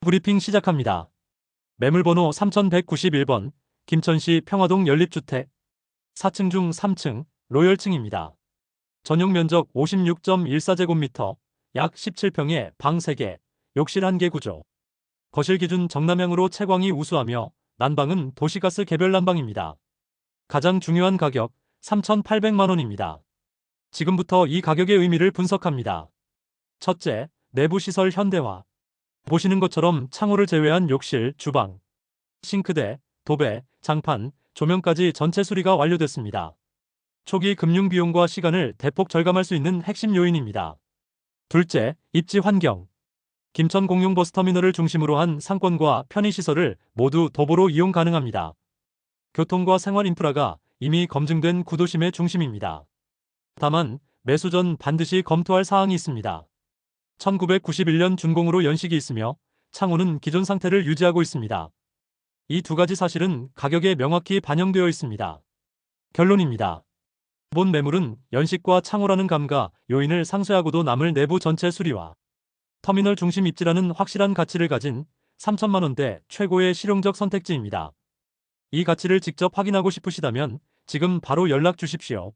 브리핑 시작합니다. 매물번호 3191번 김천시 평화동 연립주택 4층 중 3층 로열층입니다. 전용 면적 56.14제곱미터 약 17평에 방 3개, 욕실 1개 구조. 거실 기준 정남향으로 채광이 우수하며 난방은 도시가스 개별 난방입니다. 가장 중요한 가격 3,800만원입니다. 지금부터 이 가격의 의미를 분석합니다. 첫째, 내부 시설 현대화. 보시는 것처럼 창호를 제외한 욕실, 주방, 싱크대, 도배, 장판, 조명까지 전체 수리가 완료됐습니다. 초기 금융 비용과 시간을 대폭 절감할 수 있는 핵심 요인입니다. 둘째, 입지 환경. 김천 공용 버스터미널을 중심으로 한 상권과 편의시설을 모두 도보로 이용 가능합니다. 교통과 생활 인프라가 이미 검증된 구도심의 중심입니다. 다만 매수 전 반드시 검토할 사항이 있습니다. 1991년 준공으로 연식이 있으며 창호는 기존 상태를 유지하고 있습니다. 이 두 가지 사실은 가격에 명확히 반영되어 있습니다. 결론입니다. 본 매물은 연식과 창호라는 감가 요인을 상쇄하고도 남을 내부 전체 수리와 터미널 중심 입지라는 확실한 가치를 가진 3천만 원대 최고의 실용적 선택지입니다. 이 가치를 직접 확인하고 싶으시다면 지금 바로 연락 주십시오.